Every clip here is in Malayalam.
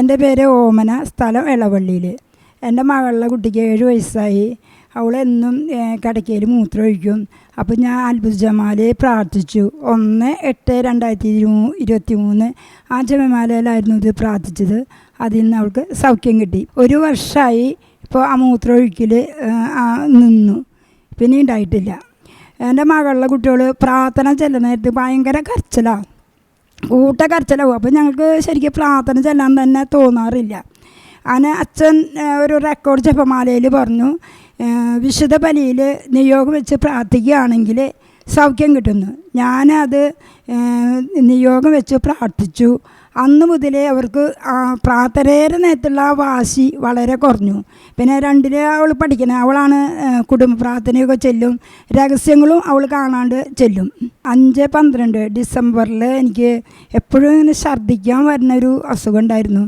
എന്റെ പേര് ഓമന സ്ഥലം ഇളവള്ളിയിൽ എന്റെ മകളുടെ കുട്ടിക്ക് ഏഴ് വയസ്സായി. അവളെന്നും കിടക്കയിൽ മൂത്രമൊഴിക്കും. അപ്പോൾ ഞാൻ അത്ഭുത ജമാലെ പ്രാർത്ഥിച്ചു. ഒന്ന് എട്ട് രണ്ടായിരത്തി ഇരു ഇരുപത്തി മൂന്ന് ആ ജപമാലയിലായിരുന്നു ഇത് പ്രാർത്ഥിച്ചത്. അതിൽ നിന്ന് അവൾക്ക് സൗഖ്യം കിട്ടി. ഒരു വർഷമായി ഇപ്പോൾ ആ മൂത്രമൊഴിക്കൽ നിന്നു. പിന്നെ ഉണ്ടായിട്ടില്ല. എന്റെ മകളുടെ കുട്ടികൾ പ്രാർത്ഥന ചെല്ലുന്ന ഭയങ്കര കരച്ചിലാണ് കൂട്ട കരച്ചിലാവും അപ്പം ഞങ്ങൾക്ക് ശരിക്കും പ്രാർത്ഥന ചെല്ലാൻ തന്നെ തോന്നാറില്ല. അങ്ങനെ അച്ഛൻ ഒരു റെക്കോർഡ് ജപമാലയിൽ പറഞ്ഞു വിശുദ്ധ ബലിയിൽ നിയോഗം വെച്ച് പ്രാർത്ഥിക്കുകയാണെങ്കിൽ സൗഖ്യം കിട്ടുന്നു. ഞാനത് നിയോഗം വെച്ച് പ്രാർത്ഥിച്ചു. അന്ന് മുതലേ അവർക്ക് പ്രാർത്ഥനയുടെ നേരത്തുള്ള വാശി വളരെ കുറഞ്ഞു. പിന്നെ രണ്ടിലെ അവൾ പഠിക്കുന്നത് അവളാണ് കുടുംബ പ്രാർത്ഥനയൊക്കെ ചെല്ലും. രഹസ്യങ്ങളും അവൾ കാണാണ്ട് ചെല്ലും. അഞ്ച് പന്ത്രണ്ട് ഡിസംബറിൽ എനിക്ക് എപ്പോഴും ഇങ്ങനെ ഛർദ്ദിക്കാൻ വരുന്ന ഒരു അസുഖം ഉണ്ടായിരുന്നു.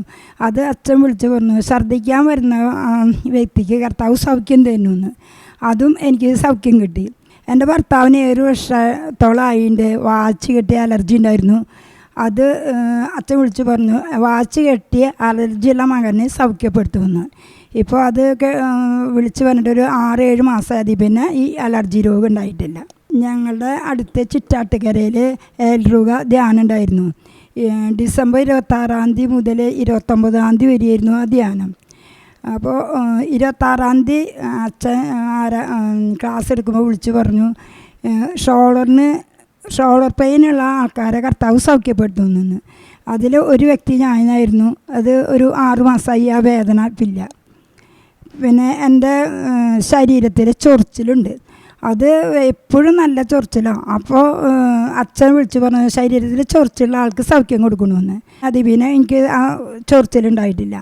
അത് അച്ഛൻ വിളിച്ച് പറഞ്ഞു ഛർദ്ദിക്കാൻ വരുന്ന വ്യക്തിക്ക് കർത്താവ് സൗഖ്യം തരുന്നു അതും എനിക്ക് സൗഖ്യം കിട്ടി. എന്റെ ഭർത്താവിന് ഏഴ് വർഷത്തോളം ആയിണ്ട് വാച്ച് കെട്ടിയ അലർജി ഉണ്ടായിരുന്നു. അത് അച്ഛൻ വിളിച്ച് പറഞ്ഞു വാച്ച് കെട്ടിയ അലർജിയുള്ള മകനെ സൗഖ്യപ്പെടുത്തുമെന്ന്. ഇപ്പോൾ അത് വിളിച്ച് പറഞ്ഞിട്ട് ഒരു ആറ് ഏഴ് മാസമായി പിന്നെ ഈ അലർജി രോഗം ഉണ്ടായിട്ടില്ല. ഞങ്ങളുടെ അടുത്ത ചിറ്റാട്ടുകരയിൽ ഏൽറുക ധ്യാനം ഉണ്ടായിരുന്നു. ഡിസംബർ ഇരുപത്താറാം തീയതി മുതൽ ഇരുപത്തൊമ്പതാം തീയതി വരെയായിരുന്നു ആ ധ്യാനം. അപ്പോൾ ഇരുപത്താറാം തീയതി അച്ഛൻ ക്ലാസ് എടുക്കുമ്പോൾ വിളിച്ച് പറഞ്ഞു ഷോളറിന് ഷോളർ പെയിനുള്ള ആൾക്കാരെ കർത്താവ് സൗഖ്യപ്പെടുത്തുന്നു അതിൽ ഒരു വ്യക്തി ഞാനായിരുന്നു അത് ഒരു ആറുമാസമായി ആ വേദന ഇല്ല. പിന്നെ എന്റെ ശരീരത്തിൽ ചൊറിച്ചിലുണ്ട്. അത് എപ്പോഴും നല്ല ചൊറിച്ചിലാണ് അപ്പോൾ അച്ഛൻ വിളിച്ചു പറഞ്ഞു ശരീരത്തിൽ ചൊറിച്ചിലുള്ള ആൾക്ക് സൗഖ്യം കൊടുക്കണമെന്ന്. അത് പിന്നെ എനിക്ക് ആ ചൊറിച്ചിലുണ്ടായിട്ടില്ല.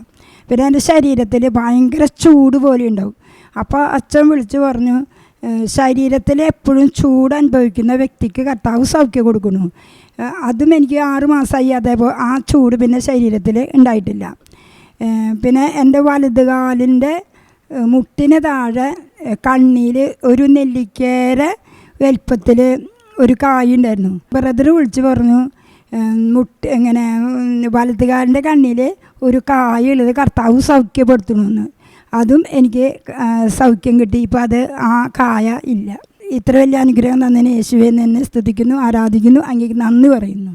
പിന്നെ എന്റെ ശരീരത്തിൽ ഭയങ്കര ചൂട് പോലെ ഉണ്ടാവും. അപ്പോൾ അച്ഛൻ വിളിച്ച് പറഞ്ഞു ശരീരത്തിൽ എപ്പോഴും ചൂട് അനുഭവിക്കുന്ന വ്യക്തിക്ക് കർത്താവ് സൗഖ്യം കൊടുക്കുന്നു. അതും എനിക്ക് ആറുമാസമായി അതേപോലെ ആ ചൂട് പിന്നെ ശരീരത്തിൽ ഉണ്ടായിട്ടില്ല. പിന്നെ എന്റെ വലത് കാലിന്റെ മുട്ടിന് താഴെ കണ്ണിയിൽ ഒരു നെല്ലിക്കേര വലുപ്പത്തിൽ ഒരു കായുണ്ടായിരുന്നു. ബ്രദർ വിളിച്ച് പറഞ്ഞു മുട്ട് ഇങ്ങനെ വലതുകാലിന്റെ കണ്ണിൽ ഒരു കായുള്ളത് കർത്താവ് സൗഖ്യപ്പെടുത്തണമെന്ന് അതും എനിക്ക് സൗഖ്യം കിട്ടി. ഇപ്പോൾ അത് ആ കായ ഇല്ല. ഇത്ര വലിയ അനുഗ്രഹം തന്നതിന് യേശുവെ എന്നെ സ്തുതിക്കുന്നു ആരാധിക്കുന്നു അങ്ങേക്ക് നന്ദി പറയുന്നു.